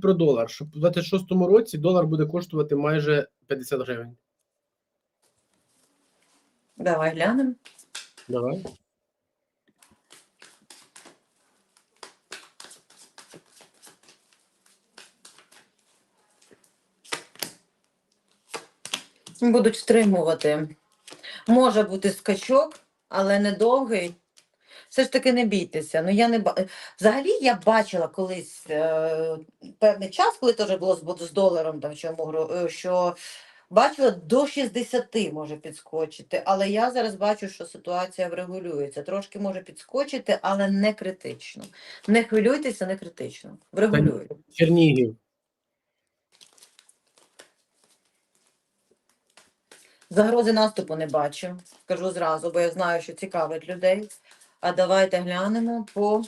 про долар, що в 26-му році долар буде коштувати майже 50 гривень. Давай глянемо. Давай. Будуть стримувати. Може бути скачок, але недовгий. Все ж таки не бійтеся. Ну, я не. Взагалі я бачила колись е, певний час, коли теж було з, з доларом, там, чому, е, що бачила до 60 може підскочити. Але я зараз бачу, що ситуація врегулюється. Трошки може підскочити, але не критично. Не хвилюйтеся, не критично. Врегулює. Чернігів. Загрози наступу не бачу, скажу зразу, бо я знаю, що цікавить людей. А давайте глянемо по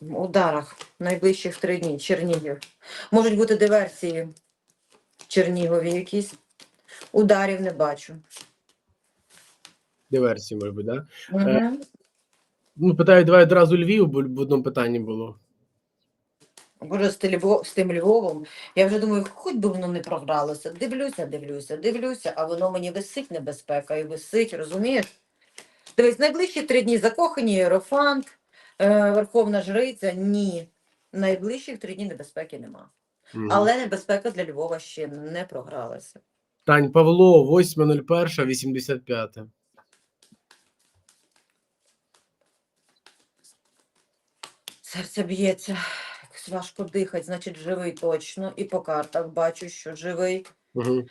ударах найближчих три дні. Чернігів. Можуть бути диверсії в Чернігові якісь. Ударів не бачу. Диверсії, може бути, да? Угу. Ну, питають, давай одразу Львів, бо в одному питанні було. Боже, з, з тим Львовом. Я вже думаю, хоч би воно не програлося. Дивлюся, дивлюся, дивлюся, а воно мені висить небезпека і висить, розумієш? Дивись, найближчі три дні закохані Єрофант, е, Верховна Жриця. Ні. Найближчих три дні небезпеки нема. Мгм. Але небезпека для Львова ще не програлася. Тань Павло, 8.01, 85. Серце б'ється, якось важко дихати, значить живий точно. І по картах бачу, що живий. Угу.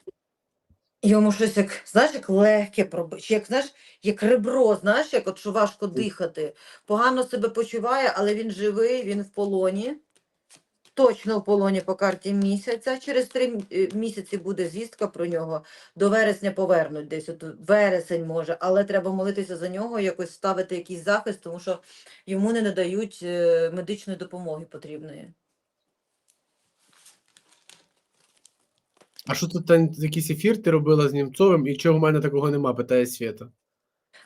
Йому щось як, знаєш, як легке чи як знаєш, як ребро, знаєш, як от що важко дихати. Погано себе почуває, але він живий, він в полоні. Точно в полоні по карті місяця. Через три е, місяці буде звістка про нього. До вересня повернуть десь. От вересень може, але треба молитися за нього, якось ставити якийсь захист, тому що йому не надають е, медичної допомоги потрібної. А що тут якийсь ефір ти робила з Німцовим, і чого в мене такого нема, питає Свята.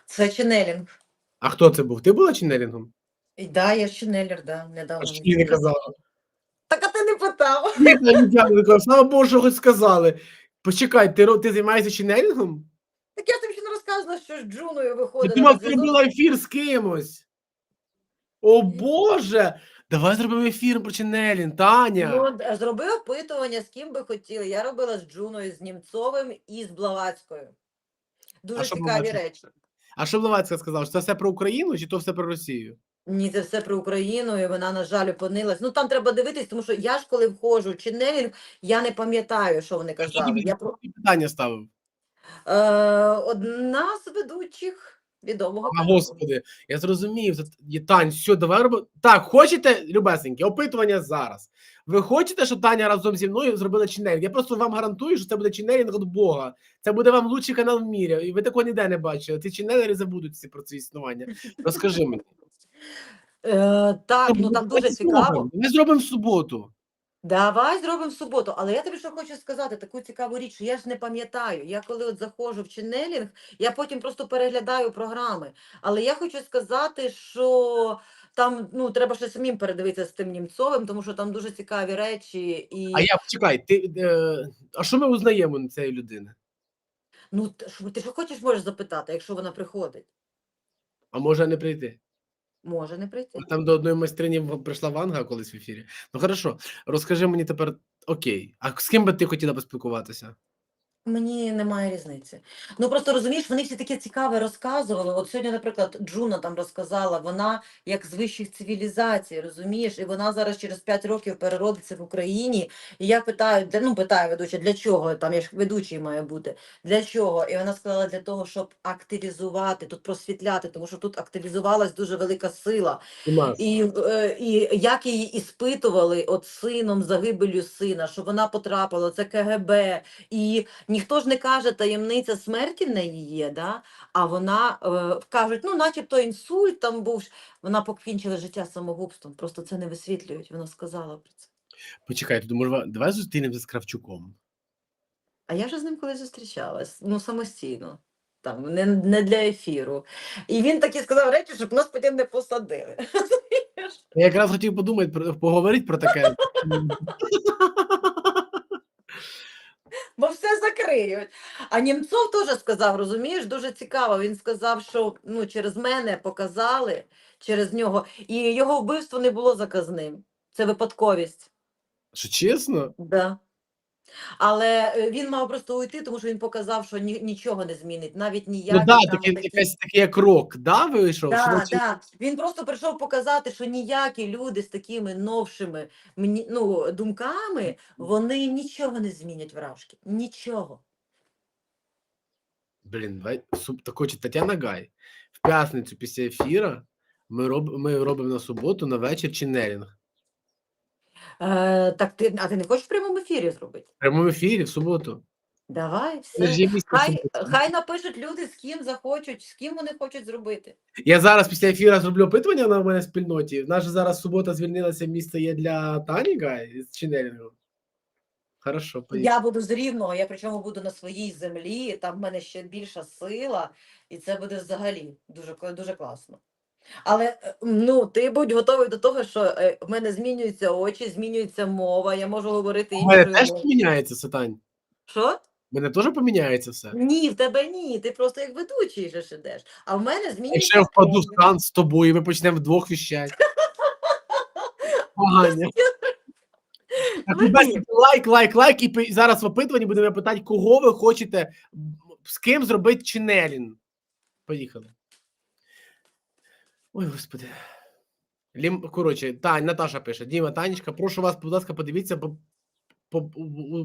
Це ченелінг. А хто це був? Ти була ченелінгом? І да, я ченелер, да, А недавно. що ти не казала? Так, а ти не питав. Ні, я не дякую, Слава Богу, що хоч сказали. Почекай, ти, ро- ти займаєшся ченелінгом? Так я тобі ще не розказувала, що з Джуною виходила. думав, на ти зв'язок. робила ефір з кимось. О Боже! Давай зробимо ефір про ченелінг, Таня. Ну, зроби опитування, з ким би хотіли. Я робила з Джуною, з Німцовим і з Блаватською. Дуже що цікаві Блаватська? речі. А що Блаватська сказала? Що це все про Україну чи то все про Росію? Ні, це все про Україну, і вона, на жаль, опинилась. Ну там треба дивитись, тому що я ж коли входжу в ченелінг, я не пам'ятаю, що вони казали. тобі Я про питання ставив? е, одна з ведучих відомого А господи, я зрозумів. Тань, все, давай робимо. Так, хочете, любесенькі, опитування зараз. Ви хочете, щоб Таня разом зі мною зробила ченелінг? Я просто вам гарантую, що це буде ченелінг від Бога. Це буде вам лучший канал в мірі. І ви такого ніде не бачили. Ці ченелери забудуть про це існування. Розкажи мені. Е, так, ну там дуже цікаво. Ми зробимо в суботу. Давай зробимо в суботу. Але я тобі що хочу сказати, таку цікаву річ, що я ж не пам'ятаю. Я коли от заходжу в ченелінг, я потім просто переглядаю програми. Але я хочу сказати, що там ну, треба ще самим передивитися з тим німцовим, тому що там дуже цікаві речі. І А я почекай, ти е, а що ми узнаємо на цієї людини? ну, ти що хочеш, можеш запитати, якщо вона приходить. А може не прийти? Може не прийти. Там до одної майстрині прийшла Ванга колись в ефірі. Ну хорошо, розкажи мені тепер окей. А з ким би ти хотіла поспілкуватися? Мені немає різниці. Ну просто розумієш, вони всі таке цікаве розказували. От сьогодні, наприклад, Джуна там розказала, вона як з вищих цивілізацій, розумієш, і вона зараз через 5 років переродиться в Україні. І я питаю, для ну питаю ведуча, для чого там я ж ведучий має бути? Для чого? І вона сказала для того, щоб активізувати, тут просвітляти, тому що тут активізувалась дуже велика сила. І, е, і як її іспитували от сином, загибелю сина, що вона потрапила, це КГБ, і ніхто ж не каже, таємниця смерті в неї є, да? а вона е, кажуть, ну, начебто інсульт там був. Вона покінчила життя самогубством, просто це не висвітлюють, вона сказала про це. Почекай, тут може давай зустрінемося з Кравчуком. А я вже з ним колись зустрічалась, ну, самостійно. Там, не, не для ефіру. І він таки сказав речі, щоб нас потім не посадили. Я якраз хотів подумати, поговорити про таке. Бо все закриють. А Німцов теж сказав, розумієш, дуже цікаво. Він сказав, що ну, через мене показали, через нього, і його вбивство не було заказним. Це випадковість. Що чесно? Да. Але е, він мав просто уйти, тому що він показав, що ні, нічого не змінить, навіть ніякі Ну да, такий, якась такий як рок, да, вийшов? Да, наче- да. Він просто прийшов показати, що ніякі люди з такими новшими ну, думками, вони нічого не змінять вражки. Нічого. Блін, так хоче Тетяна Гай. В п'ятницю після ефіра ми, роб, ми робимо на суботу на вечір ченнелінг. Е, так ти, а ти не хочеш в прямому ефірі зробити? В прямому ефірі в суботу. Давай, все. Хай, хай напишуть люди, з ким захочуть, з ким вони хочуть зробити. Я зараз після ефіру зроблю опитування на мене спільноті. В нас же зараз субота звільнилася, місце є для Тані Гай з ченнелінгу. Хорошо, поїхали. Я буду з рівного, я причому буду на своїй землі, там в мене ще більша сила, і це буде взагалі дуже, дуже класно. Але е, ну, ти будь готовий до того, що е, в мене змінюються очі, змінюється мова, я можу говорити У мене іншою теж мовою. поміняється Тань. Що? У мене теж поміняється все. Ні, в тебе ні. Ти просто як ведучий же ж ідеш. А в мене змінюється. Якщо я впаду в стан з тобою, і ми почнемо вдвох віщати. Погані. Ну, ребятки, лайк, лайк, лайк. І пи- зараз в опитуванні будемо питати, кого ви хочете, з ким зробити ченнелінг. Поїхали. Ой, господи. Лім, коротше, та, Наташа пише: Діма, Танечка, прошу вас, будь ласка, подивіться по, по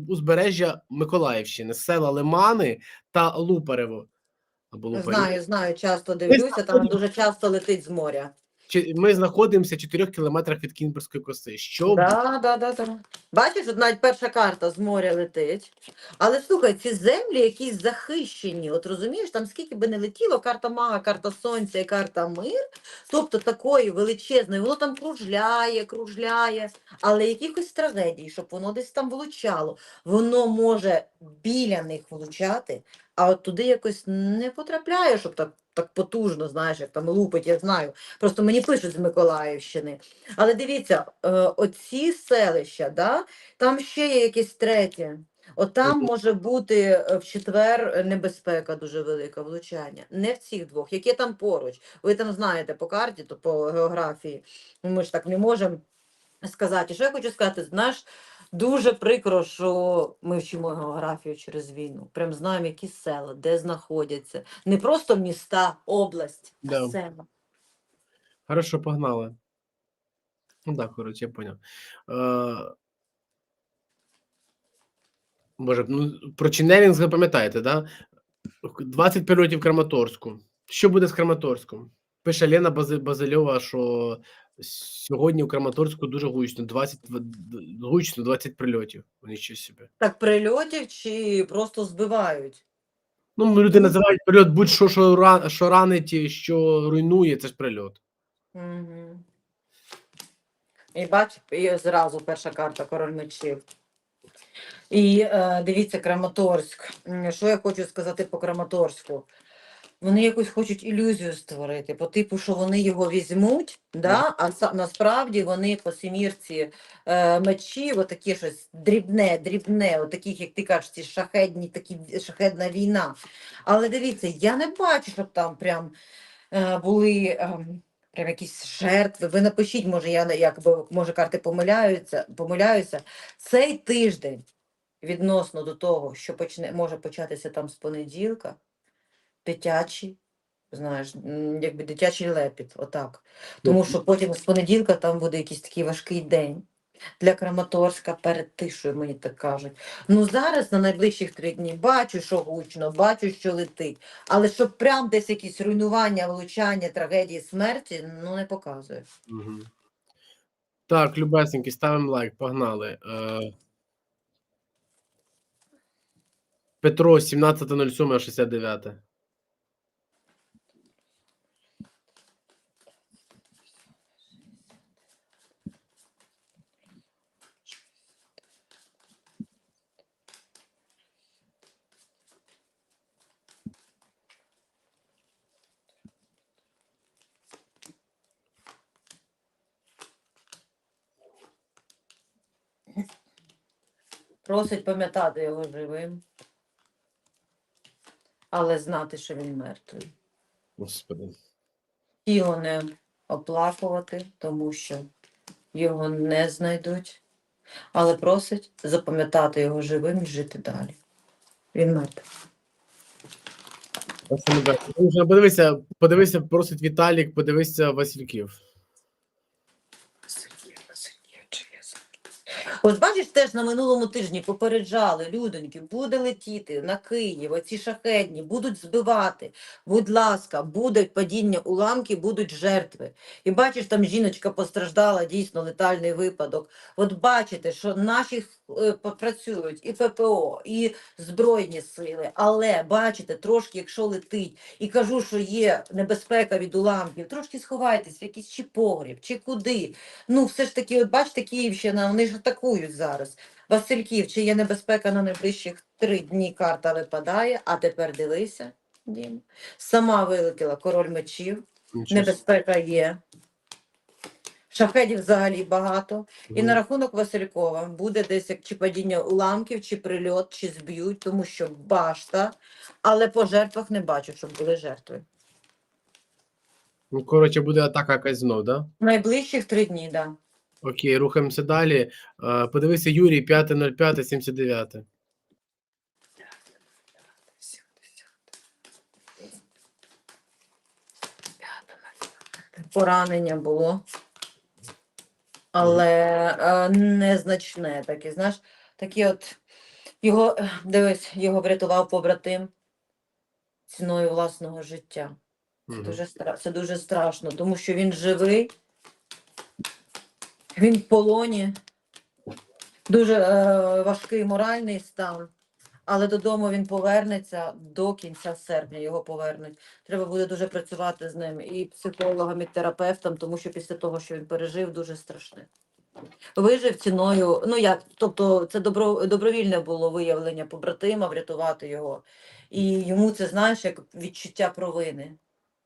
узбережжя Миколаївщини, села Лимани та Лупарево. Або Лупарів. Знаю, знаю, часто дивлюся, там дуже часто летить з моря. Ми знаходимося в 4 кілометрах від Кінбурзької коси. Що Да, да, да, да. Бачиш, от навіть перша карта з моря летить. Але слухай, ці землі якісь захищені. От розумієш, там скільки би не летіло, карта мага, карта сонця і карта мир, тобто такої величезної, воно там кружляє, кружляє, але якихось трагедій, щоб воно десь там влучало, воно може біля них влучати, а от туди якось не потрапляє, щоб так, так потужно, знаєш, як там лупить, я знаю. Просто мені пишуть з Миколаївщини. Але дивіться, е, оці селища, да, там ще є якісь треті. От там може бути е, в четвер небезпека дуже велика, влучання. Не в цих двох, які там поруч. Ви там знаєте по карті, то по географії. Ми ж так не можемо сказати. Що я хочу сказати? Знаєш, дуже прикро, що ми вчимо географію через війну. Прям знаємо, які села, де знаходяться. Не просто міста, область, а Да. села. Хорошо, погнали. Ну так, коротше, я поняв. Е, Боже, ну про ченнелінг ви пам'ятаєте, да? 20 польотів Краматорську. Що буде з Краматорськом? Пише Лена Бази- Базильова, що сьогодні у Краматорську дуже гучно. 20, д- д- гучно 20 прильотів. Вони ще собі. Так прильотів чи просто збивають? Ну, люди називають прильот будь-що, що, ра- що ранить, що руйнує, це ж прильот. Угу. І бач, і зразу перша карта король мечів. І е, дивіться, Краматорськ. Що я хочу сказати по Краматорську? Вони якусь хочуть ілюзію створити, по типу, що вони його візьмуть, да? а насправді вони по сімірці е, мечів, отакі щось дрібне, дрібне, отаких, як ти кажеш, ці шахедні, такі шахедна війна. Але дивіться, я не бачу, щоб там прям е, були ем, прям якісь жертви. Ви напишіть, може, я якби може карти помиляються, помиляюся. Цей тиждень відносно до того, що почне може початися там з понеділка, дитячий. Знаєш, якби дитячий лепіт, отак. Тому що потім з понеділка там буде якийсь такий важкий день. Для Краматорська перед тишою, мені так кажуть. Ну зараз на найближчих три дні бачу, що гучно, бачу, що летить. Але щоб прям десь якісь руйнування, влучання, трагедії, смерті, ну не показує. Угу. Так, любесенькі, ставимо лайк, погнали. Е... Петро, 17.07.69. Просить пам'ятати його живим, але знати, що він мертвий. Господи. Тіло не оплакувати, тому що його не знайдуть, але просить запам'ятати його живим і жити далі. Він мертвий. Подивися, подивися, просить Віталік, подивися Васильків. От бачиш, теж на минулому тижні попереджали людоньки, буде летіти на Київ, оці шахетні, будуть збивати. Будь ласка, буде падіння уламків, будуть жертви. І бачиш, там жіночка постраждала, дійсно летальний випадок. От бачите, що наші е, працюють і ППО, і Збройні сили, але бачите, трошки, якщо летить, і кажу, що є небезпека від уламків, трошки сховайтесь в якийсь чи погріб, чи куди. Ну, все ж таки, от бачите, Київщина, вони ж атакують зараз. Васильків, чи є небезпека на найближчих три дні карта випадає, а тепер дивися, Дім. Сама вилетіла король мечів, Нічого небезпека є. Шахедів взагалі багато. І на рахунок Василькова буде десь як чи падіння уламків, чи прильот, чи зб'ють, тому що башта, але по жертвах не бачу, щоб були жертви. Ну, коротше, буде атака якась знов, да? Найближчих три дні, так. Да. Окей, рухаємося далі. Е, Подивися, Юрій, 5.05.79. Поранення було, але е, незначне таке, знаєш, такі от його, дивись, його врятував побратим ціною власного життя. Це Мгм. дуже, стра- це дуже страшно, тому що він живий, він в полоні, дуже е, важкий моральний стан, але додому він повернеться до кінця серпня. Його повернуть. Треба буде дуже працювати з ним і психологом, і терапевтом, тому що після того, що він пережив, дуже страшне. Вижив ціною, ну як, тобто це добро, добровільне було виявлення побратима, врятувати його. І йому це знаєш як відчуття провини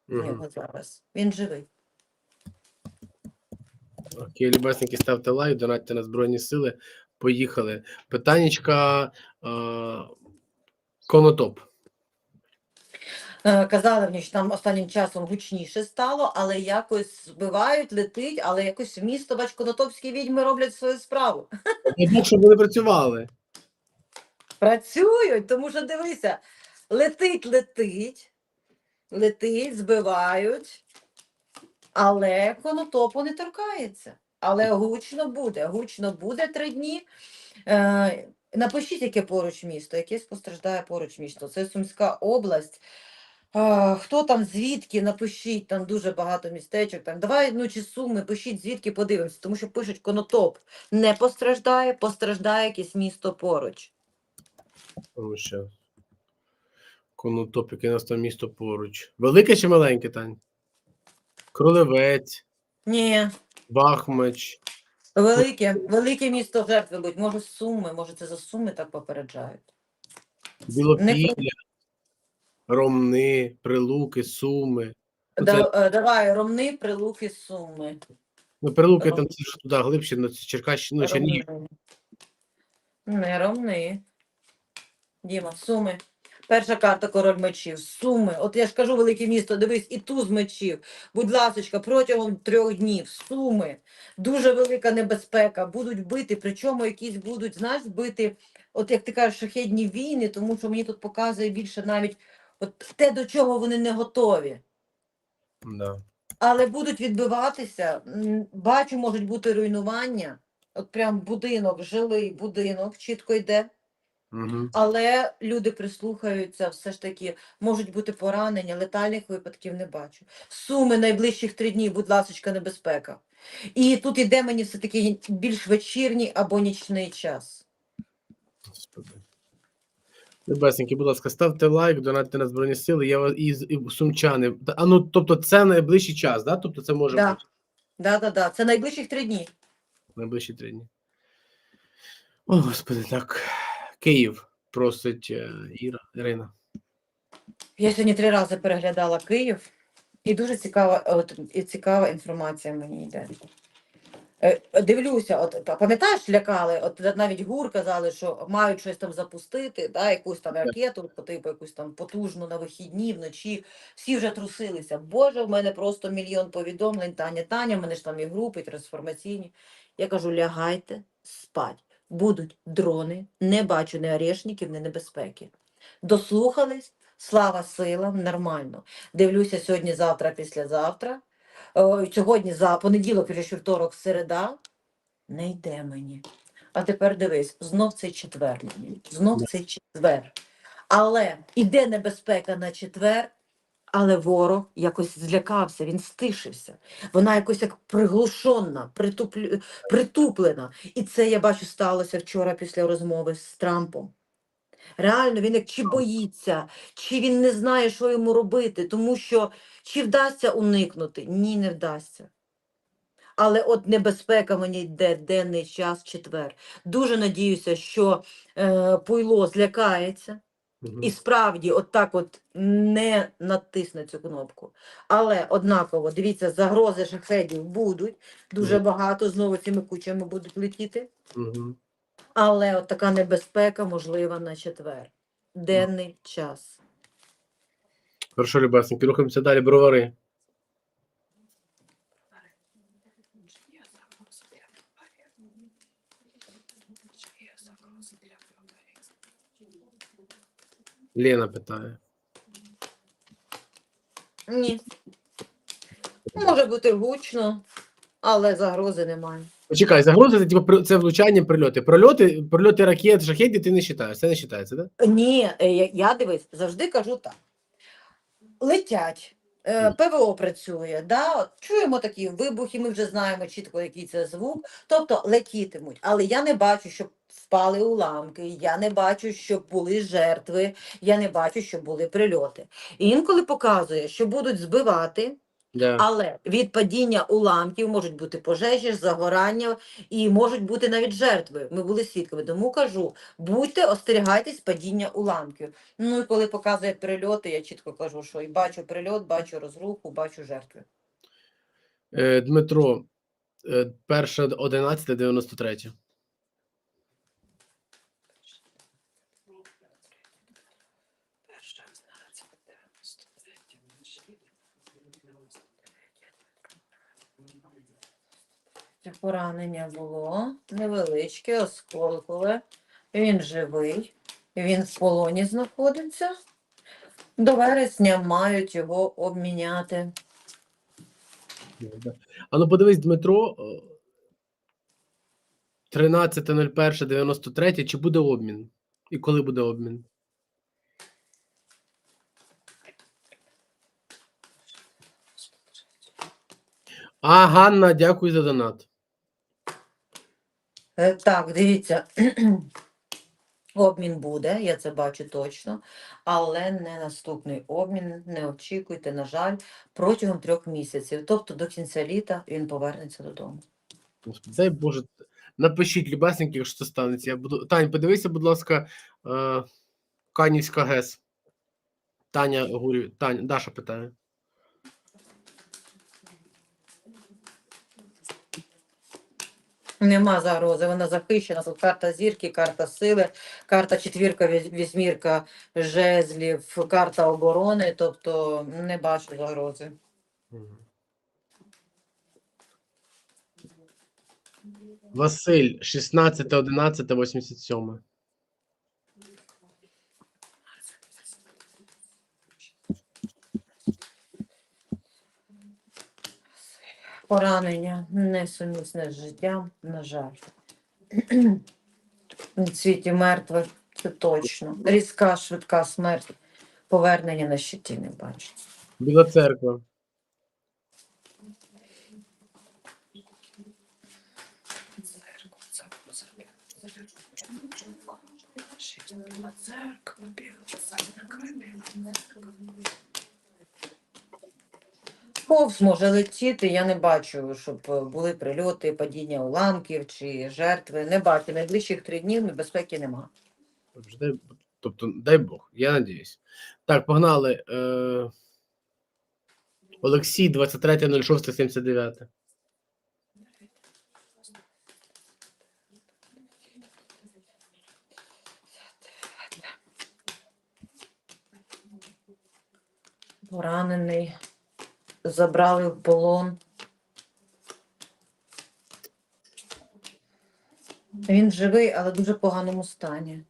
Мгм. нього зараз. Він живий. Окей, любесники, ставте лайк, донатьте на Збройні Сили. Поїхали. Питаннячка Конотоп. Е, Казали мені, що там останнім часом гучніше стало, але якось збивають, летить, але якось місто, бач, конотопські відьми роблять свою справу. Я щоб вони працювали. Працюють, тому що дивися, летить, летить, летить, збивають, але конотопу не торкається. Але гучно буде, гучно буде три дні. Е, напишіть, яке поруч місто, яке постраждає поруч місто. Це Сумська область. Хто там, звідки, напишіть, там дуже багато містечок. Так, давай, ну чи суми, пишіть, звідки подивимося, тому що пишуть конотоп не постраждає, постраждає якесь місто поруч. Тому що Конотоп, яке у нас там місто поруч. Велике чи маленьке, Тань? Кролевець, Ні, Бахмач. велике, велике місто жертви будуть. Може, суми, може, це за суми так попереджають. Білопілля, Ромни, Прилуки, Суми. Ну, Да, е, давай, Ромни, Прилуки, Суми. Ну, Прилуки там це ж туди глибше, ну, це Черкащина, ну, Чернігів. Ромни. Не Ромни. Діма, Суми. Перша карта король мечів. Суми. От я ж кажу, велике місто, дивись, і туз мечів. Будь ласочка, протягом трьох днів. Суми. Дуже велика небезпека. Будуть бити, причому якісь будуть, знаєш, бити, от як ти кажеш, шахідні війни, тому що мені тут показує більше навіть от те, до чого вони не готові. Да. Але будуть відбиватися. Бачу, можуть бути руйнування. От прям будинок, жилий будинок, чітко йде. Угу. Але люди прислухаються, все ж таки можуть бути поранення, летальних випадків не бачу. Суми найближчих три дні, будь ласочка, небезпека. І тут іде мені все-таки більш вечірній або нічний час. Господи. Будь ласка, ставте лайк, донатьте на Збройні Сили. Я вас- і, і сумчани. А ну, тобто, це найближчий час, да? Тобто це може Да. бути Да, да, да. Це найближчих три дні. найближчі три дні. О, господи, так. Київ просить е, Іра, Ірина. Я сьогодні три рази переглядала Київ, і дуже цікава, от, і цікава інформація мені йде. Е, Дивлюся, от пам'ятаєш, лякали, от навіть ГУР казали, що мають щось там запустити, да, якусь там ракету, по типу якусь там потужну на вихідні, вночі. Всі вже трусилися. Боже, в мене просто мільйон повідомлень. Таня, Таня, в мене ж там і групи трансформаційні. Я кажу, лягайте спать. Будуть дрони, не бачу ні орешників, ні небезпеки. Дослухались, слава силам, нормально. Дивлюся сьогодні, завтра, післязавтра. О, сьогодні за понеділок, вже вівторок, середа. Не йде мені. А тепер дивись, знов цей четвер. Знов цей четвер. Але іде небезпека на четвер, але ворог якось злякався, він стишився. Вона якось як приглушена, притуплю... притуплена. І це я бачу сталося вчора після розмови з Трампом. Реально, він як чи боїться, чи він не знає, що йому робити, тому що чи вдасться уникнути? Ні, не вдасться. Але от небезпека мені йде денний час четвер. Дуже надіюся, що е, Пуйло злякається І справді от так от не натисне цю кнопку. Але однаково, дивіться, загрози шахедів будуть, дуже багато, знову цими кучами будуть летіти. Але от така небезпека можлива на четвер. Денний час. Хорошо, любесненькі, рухаємося далі. Бровари. Лена питає. Ні. Може бути гучно, але загрози немає. Почекай, загроза це типу це влучання, прильоти. Прильоти, прильоти ракет, шахедів ти не вважаєш. Це не вважається, так? Ні, е, я, я дивись, завжди кажу так. Летять, е, ПВО працює, да? чуємо такі вибухи, ми вже знаємо чітко, який це звук. Тобто летітимуть. Але я не бачу, щоб впали уламки, я не бачу, що були жертви, я не бачу, що були прильоти. І інколи показує, що будуть збивати. Yeah. Але від падіння уламків можуть бути пожежі, загорання і можуть бути навіть жертви. Ми були свідками. Тому кажу, будьте, остерігайтесь падіння уламків. Ну і коли показує прильоти, я чітко кажу, що і бачу прильот, бачу розруху, бачу жертви. Е, Дмитро, е, перша 11.93. Поранення було невеличке, осколкове. Він живий, він в полоні знаходиться. До вересня мають його обміняти. А ну подивись, Дмитро. е, 13.01.93. Чи буде обмін? І коли буде обмін? А, Ганна, дякую за донат. Е, Так, дивіться, обмін буде, я це бачу точно, але не наступний обмін, не очікуйте, на жаль, протягом трьох місяців. Тобто до кінця літа він повернеться додому. Дай Боже, напишіть, любесенькі, якщо це станеться. Я буду... Тань, подивися, будь ласка, е... Канівська ГЕС. Таня Гурю, Таня, Даша питає. Нема загрози, вона захищена. Тут карта зірки, карта сили, карта четвірка, віс- вісьмірка жезлів, карта оборони, тобто не бачу загрози. Василь, 16, 11, 87. Поранення несумісне з життям, на жаль. В світі мертвих це точно. Різка, швидка смерть. Повернення на щиті не бачу. Біла церква повз може летіти. Я не бачу, щоб е, були прильоти, падіння уламків чи жертви. Не бачу. Найближчих три дні небезпеки нема. Тобто, дай Бог, я надіюсь. Так, погнали. Е... Олексій, 23.06.79. Поранений. Забрали в полон. Він живий, але в дуже поганому стані.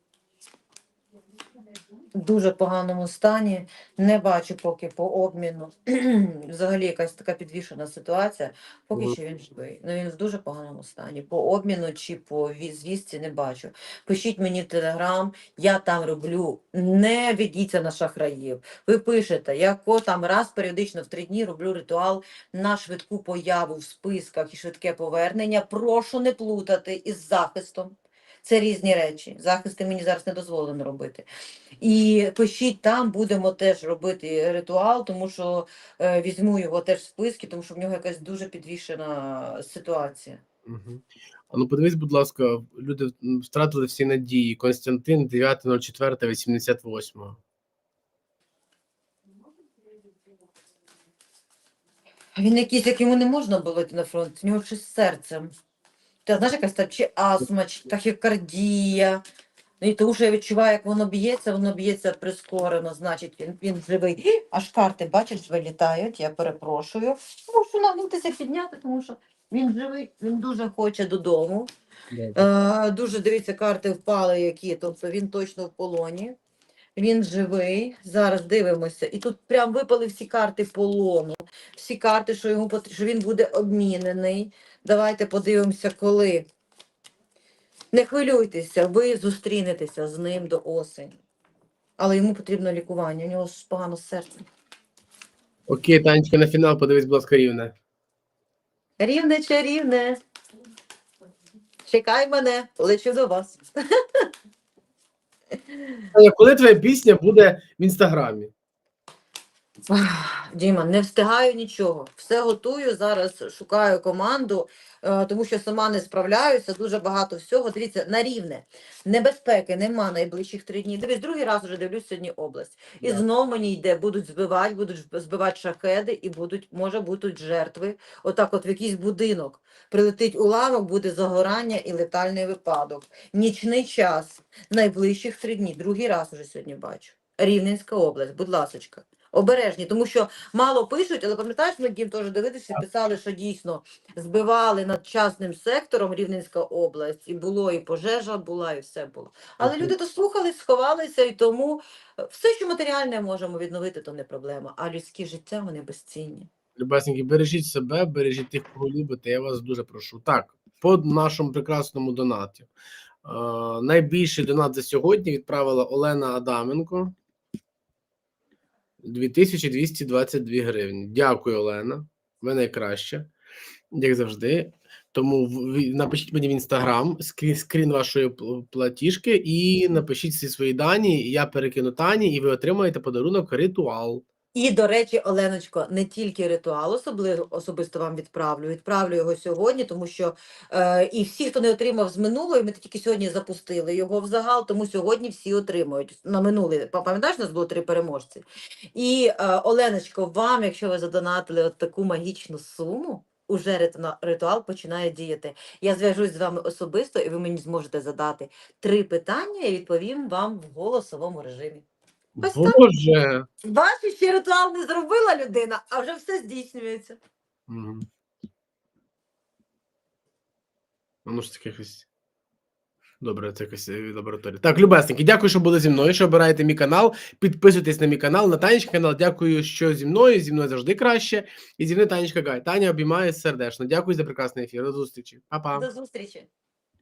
Дуже поганому стані. Не бачу поки по обміну. Взагалі якась така підвішена ситуація. Поки що він живий. Ну він в дуже поганому стані. По обміну чи по звістці не бачу. Пишіть мені в телеграм, я там роблю. Не ведіться на шахраїв. Ви пишете, я там раз періодично в три дні роблю ритуал на швидку появу в списках і швидке повернення. Прошу не плутати із захистом. Це різні речі. Захисти мені зараз не дозволено робити. І пишіть там, будемо теж робити ритуал, тому що е, візьму його теж в списки, тому що в нього якась дуже підвішена ситуація. Угу. Ну подивись, будь ласка, люди втратили всі надії. Константин 9.04.88. Він якийсь, як йому не можна було йти на фронт, в нього щось з серцем. Та знаєш, якась там чи астма, чи тахікардія. Ну, і тому що я відчуваю, як воно б'ється, воно б'ється прискорено, значить він, він живий. Аж карти, бачиш, вилітають, я перепрошую. Мушу нагнутися підняти, тому що він живий, він дуже хоче додому. Е, дуже дивіться, карти впали які, тобто він точно в полоні. Він живий. Зараз дивимося. І тут прям випали всі карти полону. Всі карти, що йому потр- що він буде обмінений. Давайте подивимося, коли. Не хвилюйтеся, ви зустрінетеся з ним до осені. Але йому потрібно лікування, у нього ж погано з серцем. Окей, Танечка, на фінал подивись, будь ласка, рівне. Рівне чарівне. Чекай мене, лечу до вас. Коли твоя пісня буде в інстаграмі? Ах, Діма, не встигаю нічого. Все готую. Зараз шукаю команду, е, тому що сама не справляюся. Дуже багато всього. Дивіться, на рівне. Небезпеки нема найближчих три дні. Дивись, другий раз вже дивлюсь сьогодні область. І знов мені йде, будуть збивати, будуть збивати шахеди і будуть, може, будуть жертви. Отак, от в якийсь будинок прилетить уламок, буде загорання і летальний випадок. Нічний час, найближчих три дні. Другий раз уже сьогодні бачу. Рівненська область, будь ласочка. Обережні, тому що мало пишуть, але пам'ятаєш, ми дім теж дивитися, писали, що дійсно збивали над частним сектором Рівненська область, і було, і пожежа була, і все було. Але люди дослухались, сховалися, і тому е, все, що матеріальне можемо відновити, то не проблема. А людські життя вони безцінні. Любесенькі, бережіть себе, бережіть тих, кого любите. Я вас дуже прошу. Так, по нашому прекрасному донаті. Е, найбільший донат за сьогодні відправила Олена Адаменко. 2222 гривні. Дякую, Олена. Ви найкраща, як завжди. Тому напишіть мені в інстаграм скрін, скрін вашої платіжки і напишіть всі свої дані. Я перекину Тані, і ви отримаєте подарунок ритуал. І, до речі, Оленочко, не тільки ритуал особливо особисто вам відправлю. Відправлю його сьогодні, тому що е, і всі, хто не отримав з минулої, ми тільки сьогодні запустили його в загал, тому сьогодні всі отримують. На минулий, па- пам'ятаєш, у нас було три переможці. І е, Оленочко, вам, якщо ви задонатили от таку магічну суму. Уже ритуал починає діяти. Я зв'яжусь з вами особисто, і ви мені зможете задати три питання і відповім вам в голосовому режимі. Ось так. Боже. Бачиш, ще ритуал не зробила людина, а вже все здійснюється. Мгм. Ну ж таке якось. Добре, це якось е, лабораторія. Так, любесники, дякую, що були зі мною. Що обираєте мій канал. Підписуйтесь на мій канал, на Танечка канал. Дякую, що зі мною. Зі мною завжди краще. І зі мною Танечка Гай. Таня обіймає сердечно. Дякую за прекрасний ефір. До зустрічі. Па-па. До зустрічі.